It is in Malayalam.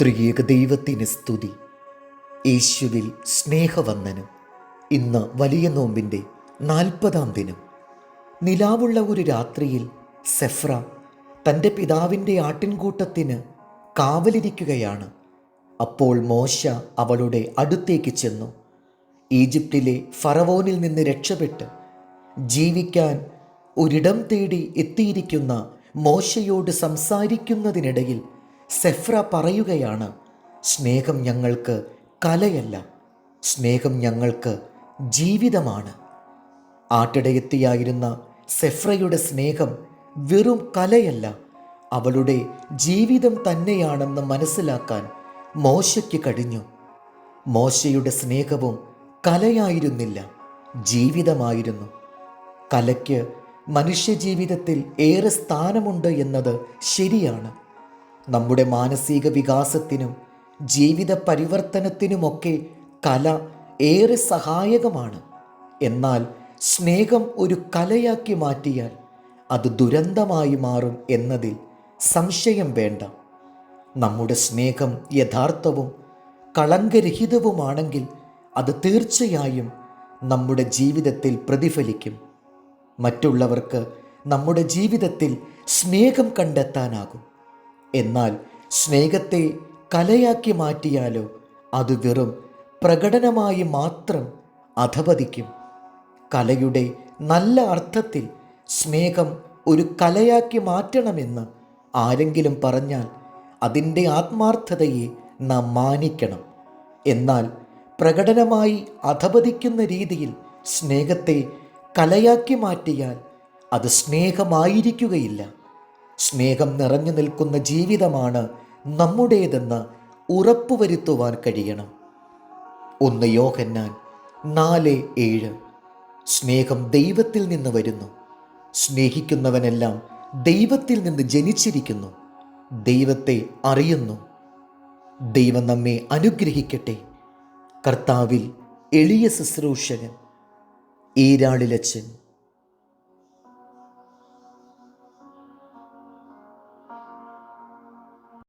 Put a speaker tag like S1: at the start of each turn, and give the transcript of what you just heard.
S1: ത്രിയേക ദൈവത്തിന് സ്തുതി. യേശുവിൽ സ്നേഹവന്ദനം. ഇന്ന് വലിയ നോമ്പിന്റെ നാൽപ്പതാം ദിനം. നിലാവുള്ള ഒരു രാത്രിയിൽ സെഫ്ര തന്റെ പിതാവിന്റെ ആട്ടിൻകൂട്ടത്തിന് കാവലിരിക്കുകയാണ്. അപ്പോൾ മോശ അവളുടെ അടുത്തേക്ക് ചെന്നു. ഈജിപ്തിലെ ഫറവോനിൽ നിന്ന് രക്ഷപ്പെട്ട് ജീവിക്കാൻ ഒരിടം തേടി എത്തിയിരിക്കുന്ന മോശയോട് സംസാരിക്കുന്നതിനിടയിൽ സെഫ്ര പറയുകയാണ് സ്നേഹം ഞങ്ങൾക്ക് കലയല്ല സ്നേഹം ഞങ്ങൾക്ക് ജീവിതമാണ്. ആട്ടിടയെത്തിയായിരുന്ന സെഫ്രയുടെ സ്നേഹം വെറും കലയല്ല അവളുടെ ജീവിതം തന്നെയാണെന്ന് മനസ്സിലാക്കാൻ മോശയ്ക്ക് കഴിഞ്ഞു. മോശയുടെ സ്നേഹവും കലയായിരുന്നില്ല ജീവിതമായിരുന്നു. കലയ്ക്ക് മനുഷ്യജീവിതത്തിൽ ഏറെ സ്ഥാനമുണ്ട് എന്നത് ശരിയാണ്. നമ്മുടെ മാനസിക വികാസത്തിനും ജീവിത പരിവർത്തനത്തിനുമൊക്കെ കല ഏറെ സഹായകമാണ്. എന്നാൽ സ്നേഹം ഒരു കലയാക്കി മാറ്റിയാൽ അത് ദുരന്തമായി മാറും എന്നതിൽ സംശയം വേണ്ട. നമ്മുടെ സ്നേഹം യഥാർത്ഥവും കളങ്കരഹിതവുമാണെങ്കിൽ അത് തീർച്ചയായും നമ്മുടെ ജീവിതത്തിൽ പ്രതിഫലിക്കും. മറ്റുള്ളവർക്ക് നമ്മുടെ ജീവിതത്തിൽ സ്നേഹം കണ്ടെത്താനാകും. എന്നാൽ സ്നേഹത്തെ കലയാക്കി മാറ്റിയാലോ അത് വെറും പ്രകടനമായി മാത്രം അധപതിക്കും. കലയുടെ നല്ല അർത്ഥത്തിൽ സ്നേഹം ഒരു കലയാക്കി മാറ്റണമെന്ന് ആരെങ്കിലും പറഞ്ഞാൽ അതിന്റെ ആത്മാർത്ഥതയെ നാം മാനിക്കണം. എന്നാൽ പ്രകടനമായി അധപതിക്കുന്ന രീതിയിൽ സ്നേഹത്തെ കലയാക്കി മാറ്റിയാൽ അത് സ്നേഹമായിരിക്കുകയില്ല. സ്നേഹം നിറഞ്ഞു നിൽക്കുന്ന ജീവിതമാണ് നമ്മുടേതെന്ന് ഉറപ്പുവരുത്തുവാൻ കഴിയണം. ഒന്ന് യോഹന്നാൻ നാല് ഏഴ്. സ്നേഹം ദൈവത്തിൽ നിന്ന് വരുന്നു. സ്നേഹിക്കുന്നവനെല്ലാം ദൈവത്തിൽ നിന്ന് ജനിച്ചിരിക്കുന്നു. ദൈവത്തെ അറിയുന്നു. ദൈവം നമ്മെ അനുഗ്രഹിക്കട്ടെ. കർത്താവിൽ എളിയ ശുശ്രൂഷകൻ ഈരാളിലച്ചൻ